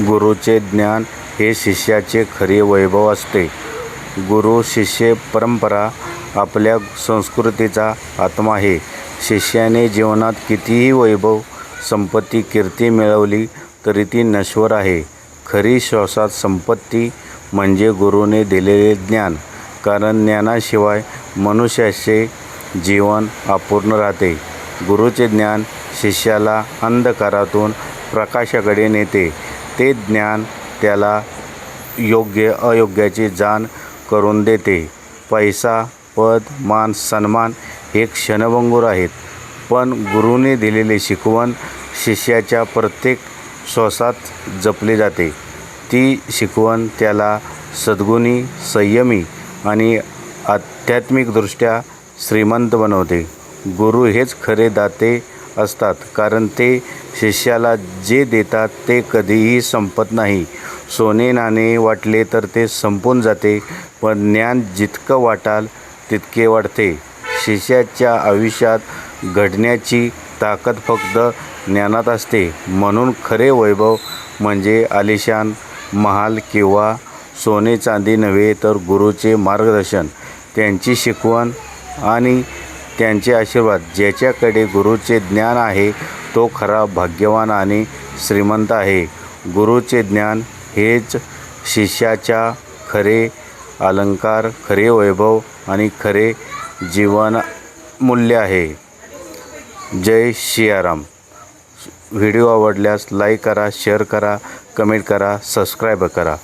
गुरुचे ज्ञान हे शिष्याचे खरे वैभव असते. गुरु शिष्य परंपरा आपल्या संस्कृतीचा आत्मा आहे. शिष्याने जीवनात कितीही वैभव संपत्ती कीर्ती मिळवली तरी ती नश्वर आहे. खरी श्वासात संपत्ती म्हणजे गुरुने दिलेले ज्ञान. कारण ज्ञानाशिवाय मनुष्याचे जीवन अपूर्ण राहते. गुरुचे ज्ञान शिष्याला अंधकारातून प्रकाशाकडे नेते. ते ज्ञान त्याला योग्य अयोग्याची जाण करून देते. पैसा पद मान सन्मान हे क्षणभंगूर आहेत. पण गुरुने दिलेले शिकवण शिष्याच्या प्रत्येक श्वासात जपली जाते. ती शिकवण त्याला सद्गुणी संयमी आणि आध्यात्मिकदृष्ट्या श्रीमंत बनवते. गुरु हेच खरे दाते असतात. कारण ते शिष्याला जे देतात ते कधीही संपत नाही. सोने नाणे वाटले तर ते संपून जाते पण ज्ञान जितकं वाटाल तितके वाढते. शिष्याच्या आयुष्यात घडण्याची ताकद फक्त ज्ञानात असते. म्हणून खरे वैभव म्हणजे आलिशान महाल किंवा सोने चांदी नव्हे तर गुरुचे मार्गदर्शन. त्यांची शिकवण आणि त्यांचे आशीर्वाद ज्याच्याकडे गुरुचे ज्ञान आहे तो खरा भाग्यवान आणि श्रीमंत आहे. गुरुचे ज्ञान हेच शिष्याच्या खरे अलंकार खरे वैभव आणि खरे जीवन मूल्य आहे. जय सियाराम व्हिडिओ आवडल्यास लाईक करा शेअर करा कमेंट करा सबस्क्राईब करा.